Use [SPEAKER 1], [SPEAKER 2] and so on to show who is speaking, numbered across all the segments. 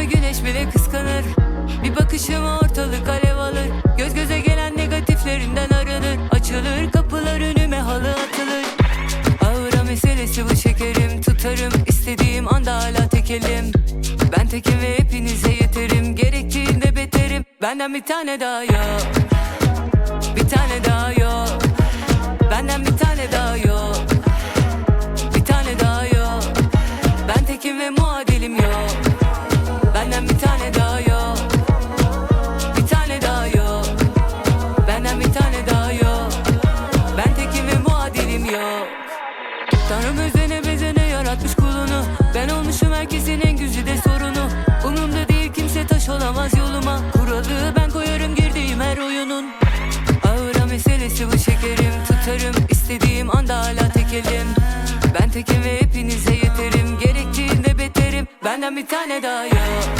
[SPEAKER 1] Arkadaş bile kıskanır. Bir bakışıma ortalık alev alır. Göz göze gelen negatiflerinden aranır Açılır kapılar önüme halı atılır. Ağıra meselesi bu şekerim. Tutarım istediğim anda hala tekelim. Ben tekim ve hepinize yeterim. Gerektiğinde beterim. Benden bir tane daha yok. Bir tane daha yok. Benden bir tane daha yok. Bir tane daha yok. Ben tekim ve muadilim yok istediğim anda hala tekelim Ben tekim ve hepinize yeterim. Gerektiğinde beterim. Benden bir tane daha yok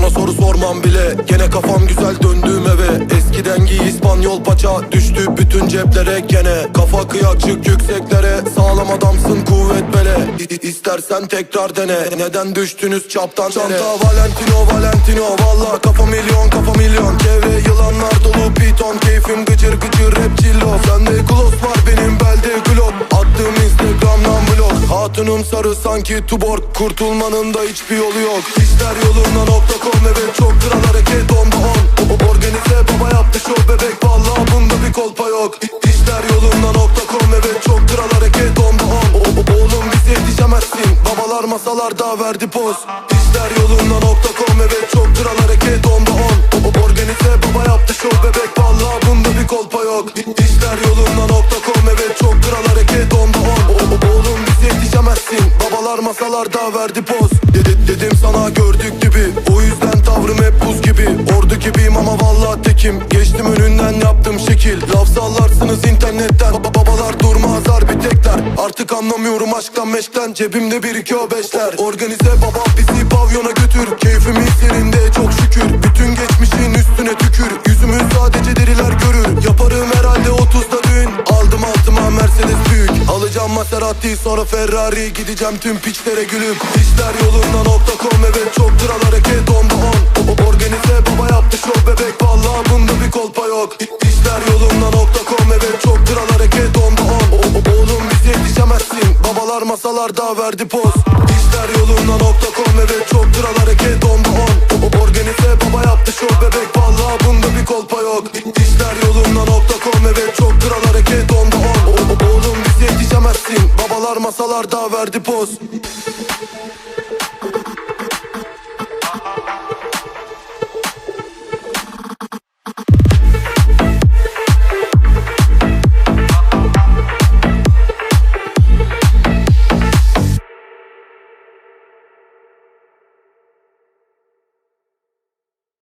[SPEAKER 2] Sana soru sormam bile. Gene kafam güzel döndüğüm eve. Eskiden giy İspanyol paça. Düştü bütün ceplere gene. Kafa kıyakçık yükseklere. Sağlam adamsın kuvvet bele. İ- İstersen tekrar dene. Neden düştünüz çaptan Çanta Valentino Valentino. Valla kafa milyon kafa milyon. Çevre yılanlar Hatunum sarı sanki tuborg Kurtulmanın da hiçbir yolu yok. İşler yoluna nokta.com Evet çok kral hareket on on. Organize baba yaptı şov bebek. Vallahi bunda bir kolpa yok. İşler yoluna nokta.com Evet çok kral hareket on on. Oğlum bize yetişemezsin. Babalar masalarda verdi poz. İşler yoluna nokta.com Evet masalarda verdi poz. Dedi, Dedim sana gördük gibi. O yüzden tavrım hep buz gibi. Ordu gibiyim ama vallahi tekim. Geçtim önünden yaptım şekil. Laf sallarsınız internetten. Baba babalar durmaz harbi tekler. Artık anlamıyorum aşktan meşkten. Cebimde bir iki o beşler. Organize baba bizi pavyona götür. Keyfimiz yerinde çok şükür. Bütün geçmişin üstüne tükür. Yüzümüz sadece deriler görür. Yaparım herhalde 30'da düğün Aldım altıma Mercedes Alacağım Maserati sonra Ferrari. Gideceğim tüm piçlere gülüp. İşler yolunda nokta.com Evet çok kral hareket on on. O- Organize baba yaptı şov bebek. Vallahi bunda bir kolpa yok. İşler yolunda nokta.com Evet çok kral hareket on on. O- Oğlum bize yetişemezsin. Babalar masalarda verdi poz. İşler yolunda nokta.com Evet çok kral hareket on on. O- Organize baba yaptı şov bebek. Vallahi bunda bir kolpa yok. İşler yolunda nokta.com masalarda verdi poz